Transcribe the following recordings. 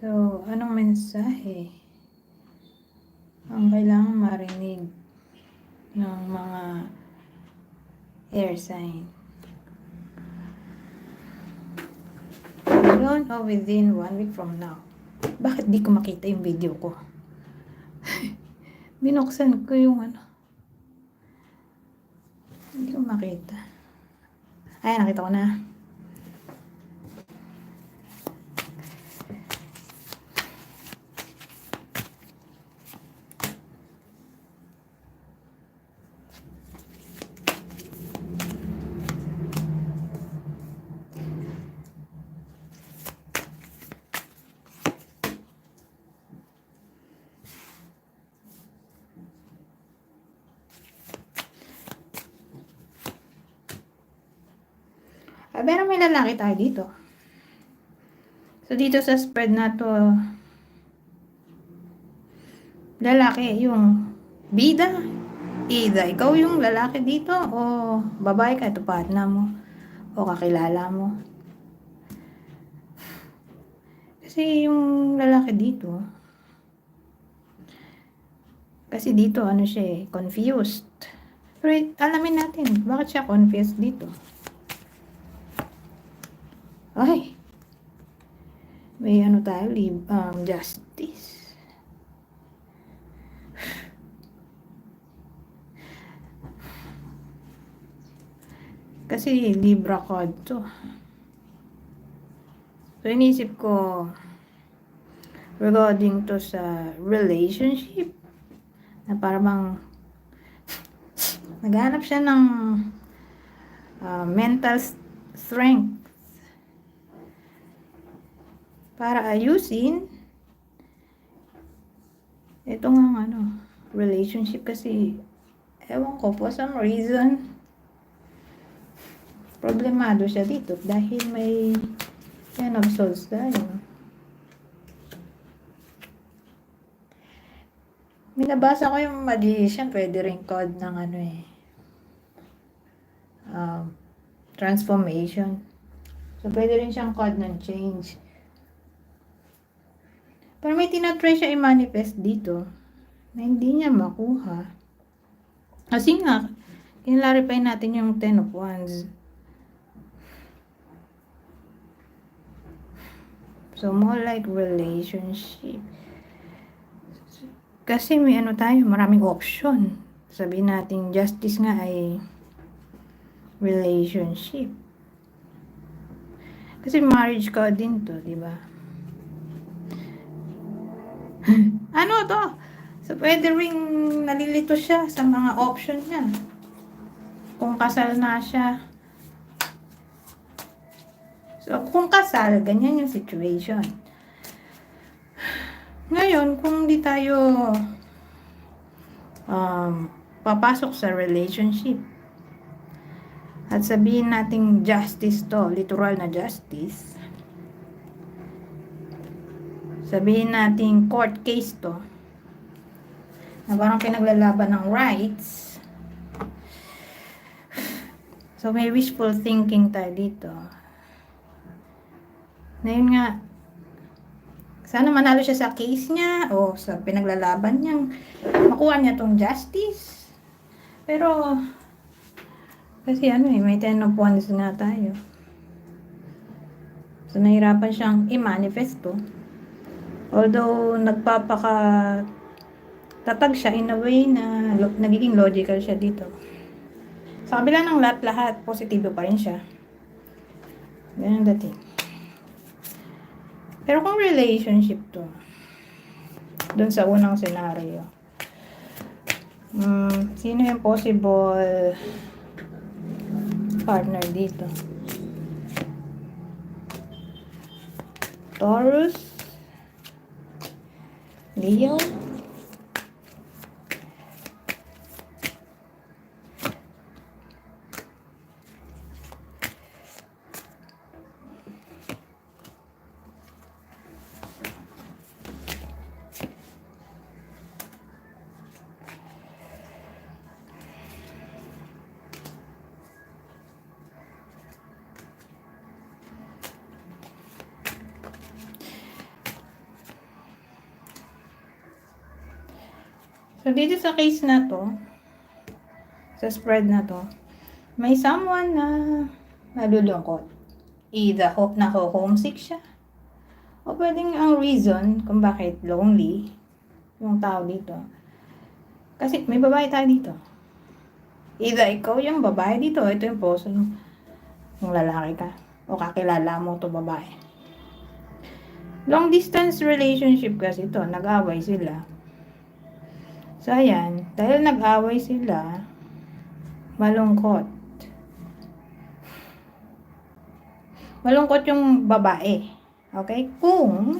So, anong mensahe ang kailangan marinig ng mga air sign? Soon or within one week from now. Bakit di ko makita yung video ko? Binuksan ko yung ano. Hindi ko makita. Ay, nakita ko na. Pero may lalaki tayo dito. So, dito sa spread na to, lalaki, yung bida. Either ikaw yung lalaki dito o babae ka, ito partner mo o kakilala mo. Kasi yung lalaki dito, kasi dito, ano siya eh, confused. Pero alamin natin, bakit siya confused dito? Ay. May ano tayo, um, justice. Kasi Libra card to. So, inisip ko regarding to sa relationship na para bang naghanap siya ng uh, mental strength para ayusin. Ito nga ano relationship kasi ewan ko for some reason problemado siya dito dahil may yan of souls tayo. Minabasa ko yung magician pwede rin code ng ano eh um, transformation. So pwede rin siyang code ng change pero may tinatry siya i-manifest dito na hindi niya makuha. Kasi nga, kinlarify natin yung Ten of Wands. So, more like relationship. Kasi may ano tayo, maraming option. Sabihin natin, justice nga ay relationship. Kasi marriage ka din to, di ba? ano to? So, pwede ring nalilito siya sa mga option niya. Kung kasal na siya. So, kung kasal, ganyan yung situation. Ngayon, kung di tayo um, papasok sa relationship, at sabihin nating justice to, literal na justice, sabihin natin court case to. Na parang pinaglalaban ng rights. So may wishful thinking tayo dito. Na yun nga sana manalo siya sa case niya o sa pinaglalaban niyang makuha niya tong justice. Pero kasi ano eh may 10 of wands nga tayo. So nahirapan siyang i-manifesto Although, nagpapaka tatag siya in a way na lo, nagiging logical siya dito. Sa kabila ng lahat-lahat, positibo pa rin siya. Ganyan dating. Pero kung relationship to, dun sa unang scenario, um, sino yung possible partner dito? Taurus, 리얼 So, dito sa case na to, sa spread na to, may someone na nalulungkot. Either ho, nako-homesick siya, o pwedeng ang reason kung bakit lonely yung tao dito. Kasi may babae tayo dito. Either ikaw yung babae dito, ito yung person yung lalaki ka. O kakilala mo to babae. Long distance relationship kasi ito, nag-away sila. So, ayan, dahil nag-away sila, malungkot. Malungkot yung babae. Okay? Kung,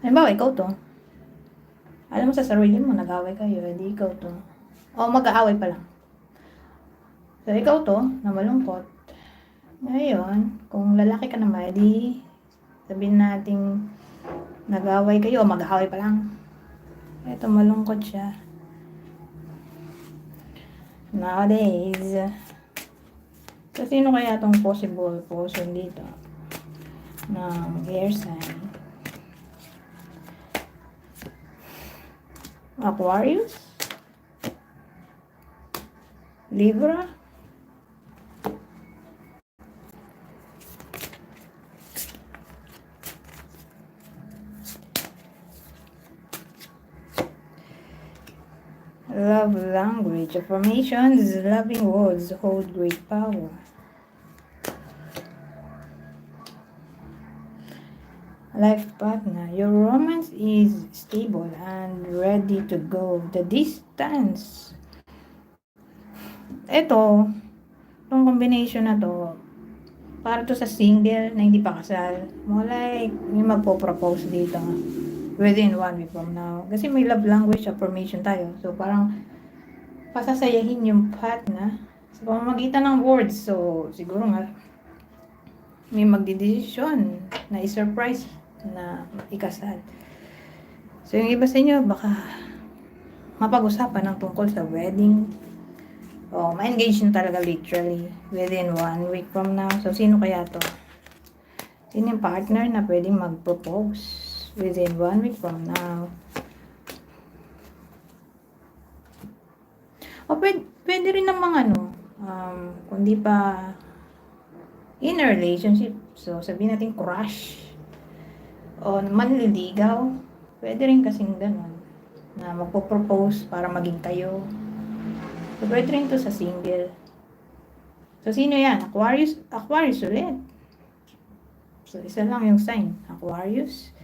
halimbawa, ikaw to, alam mo sa sarili mo, nag-away kayo, hindi ikaw to. O, mag-aaway pa lang. So, ikaw to, na malungkot. Ngayon, kung lalaki ka naman, di sabihin nating nag-away kayo, o mag-aaway pa lang. Ito, malungkot siya. Nowadays, so sino kaya tong possible person dito? ng air sign? Aquarius? Libra? Love language. Affirmations, loving words hold great power. Life partner. Your romance is stable and ready to go the distance. Ito, itong combination na to, para to sa single na hindi pa kasal. Mo like, may magpo-propose dito within one week from now. Kasi may love language affirmation tayo. So, parang pasasayahin yung partner sa pamamagitan ng words. So, siguro nga, may magdidesisyon na i-surprise na ikasal. So, yung iba sa inyo, baka mapag-usapan ng tungkol sa wedding. O, ma-engage na talaga literally within one week from now. So, sino kaya to? Sino yung partner na pwedeng mag-propose within one week from now? O, pwede, pwede rin namang ano, um, kung di pa in a relationship. So, sabihin natin crush o manliligaw, pwede rin kasing ganun na magpo-propose para maging kayo. So, pwede rin to sa single. So, sino yan? Aquarius? Aquarius ulit. So, isa lang yung sign. Aquarius.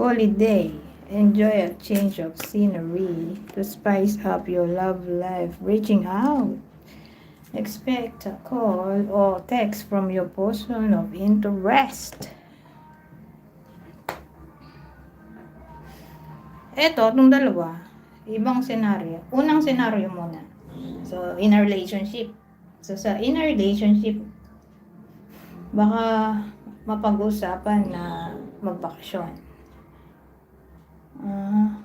Holiday. Enjoy a change of scenery to spice up your love life. Reaching out. Expect a call or text from your person of interest. Eto, itong dalawa, ibang senaryo. Unang senaryo muna. So, in a relationship. So, sa in a relationship, baka mapag-usapan na magbakasyon. Ah.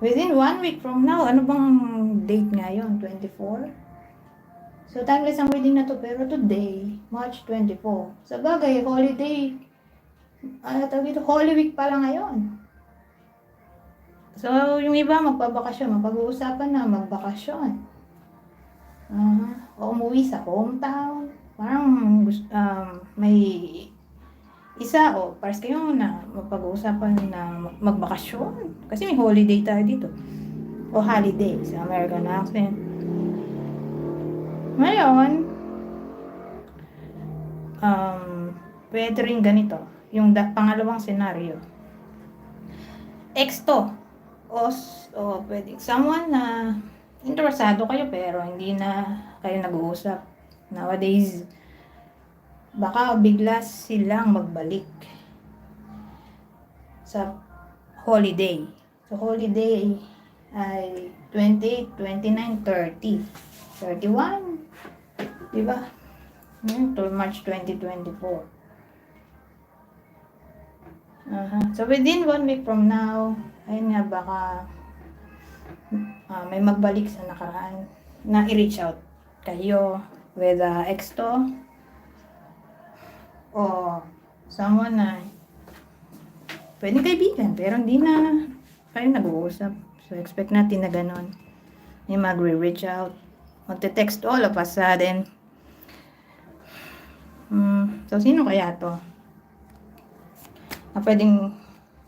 within one week from now, ano bang date ngayon? 24? So, timeless ang reading na to. Pero today, March 24. Sa bagay, holiday. Ano tawag ito? Holy week pa lang ngayon. So, yung iba magpabakasyon. Mapag-uusapan na magbakasyon. Uh, o umuwi sa hometown. Parang um, may isa, o, oh, pares kayo na mapag-uusapan na magbakasyon. Kasi may holiday tayo dito. O holiday sa American accent. Ngayon, um, pwede rin ganito. Yung da- pangalawang senaryo. Ex to. O, o pwede. Someone na interesado kayo pero hindi na kayo nag-uusap. Nowadays, baka bigla silang magbalik sa holiday. So, holiday ay 28, 29, 30, 31. Diba? Hmm, to March 2024. Uh-huh. So, within one week from now, ayun nga, baka uh, may magbalik sa nakaraan na i-reach out kayo with uh, ex to o someone na pwedeng kaibigan pero hindi na kayo nag-uusap. So expect natin na ganon. May magre-reach out. Magte-text all of a sudden. Hmm, so sino kaya to? Na pwedeng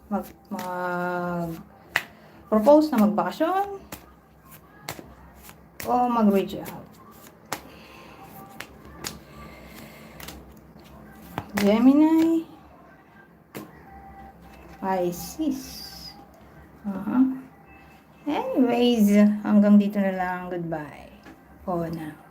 mag, mag propose na magbakasyon o mag-reach out. Gemini, Pisces. Uh-huh. Anyways, hanggang dito na lang. Goodbye. For now.